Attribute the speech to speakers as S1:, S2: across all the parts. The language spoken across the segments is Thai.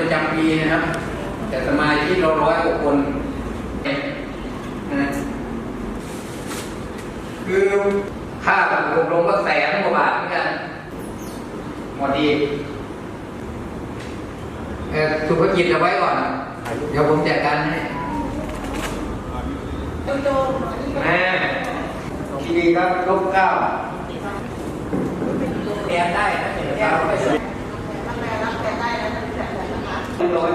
S1: ประจำปีนะค
S2: รับ แต่สมาชิกเราร้
S1: อยกว่าคนนะคือค่ารอบรมก็แสนกว่าบาทเหมือนกันหมดดีสุภกิจเอาไว้ก่อน เดี๋ยวผมจัดการให้แม่ทีนี้ครับลบเก้าแอบได้แอบไป
S3: แบบนะคะ
S1: เรียบร้อย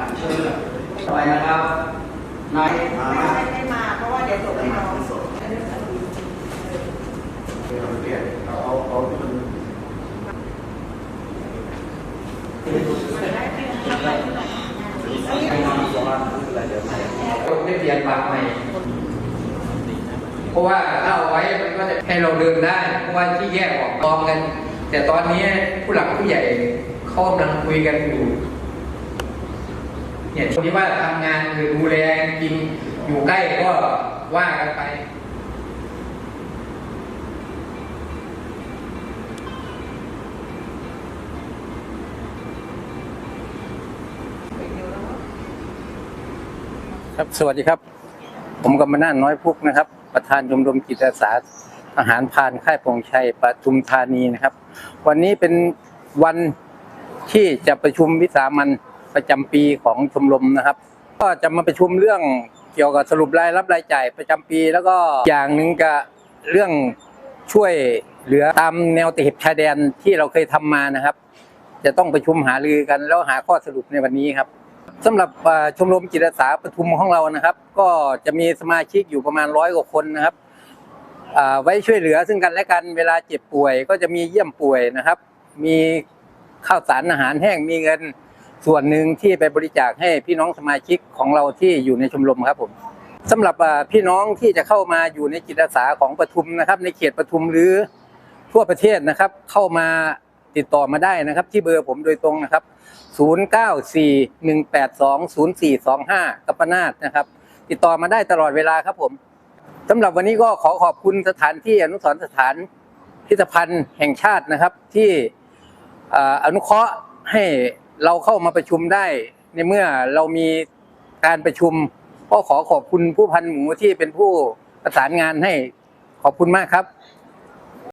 S1: อะเชิญต่อไปนะครับนายมา
S3: ไม่
S1: มา
S3: ได้ไม่มาเพราะว่าเดี๋ยวส่งให้น้องส่ง
S4: เอาเอาที่มัน
S1: ผมได้เปลี่ยนบัตรใหม่เพราะว่าถ้าเอาไว้มันก็จะให้เราเดินได้ เพราะว่าที่แยกออกกองกัน แต่ตอนนี้ผู้หลักผู้ใหญ่เขากำลังคุยกันอยู่ เนี่ยคนที่ว่าทำงานหรือดูแลจริงอยู่ใกล้ก็ว่ากันไป
S2: ครับสวัสดีครับ ผมกำมนาน้อยพุกนะครับ ประธานชมรมจิตอาสาทหารพานค่ายพงชัยปทุมธานีนะครับ วันนี้เป็นวันที่จะประชุมวิสามัน ประจำปีของชมรมนะครับ ก็จะมาประชุมเรื่องเกี่ยวกับสรุปรายรับรายจ่ายประจำปี แล้วก็อย่างหนึ่งก็เรื่องช่วยเหลือตามแนวตะเข็บชายแดนที่เราเคยทำมานะครับ จะต้องประชุมหารือกันแล้วหาข้อสรุปในวันนี้ครับสำหรับชมรมจิตอาสาปทุมของเรานะครับ ก็จะมีสมาชิกอยู่ประมาณร้อยกว่าคนนะครับไว้ช่วยเหลือซึ่งกันและกันเวลาเจ็บป่วย ก็จะมีเยี่ยมป่วยนะครับ มีข้าวสารอาหารแห้งมีเงิน ส่วนหนึ่งที่ไปบริจาคให้พี่น้องสมาชิกของเราที่อยู่ในชมรมครับผมสำหรับพี่น้องที่จะเข้ามาอยู่ในจิตอาสาของปทุมนะครับ ในเขตปทุมหรือทั่วประเทศนะครับ เข้ามาติดต่อมาได้นะครับ ที่เบอร์ผมโดยตรงนะครับ 0941820425 กัปนาทนะครับ ติดต่อมาได้ตลอดเวลาครับผมสำหรับวันนี้ก็ขอขอบคุณสถานที่อนุสรสถานพิพิธภัณฑ์แห่งชาตินะครับที่ออนุเคราะห์ให้ เราเข้ามาประชุมได้ในเมื่อเรามีการประชุม ก็ขอขอบคุณผู้พันหมูที่เป็นผู้ประสานงานให้ขอบคุณมากครับ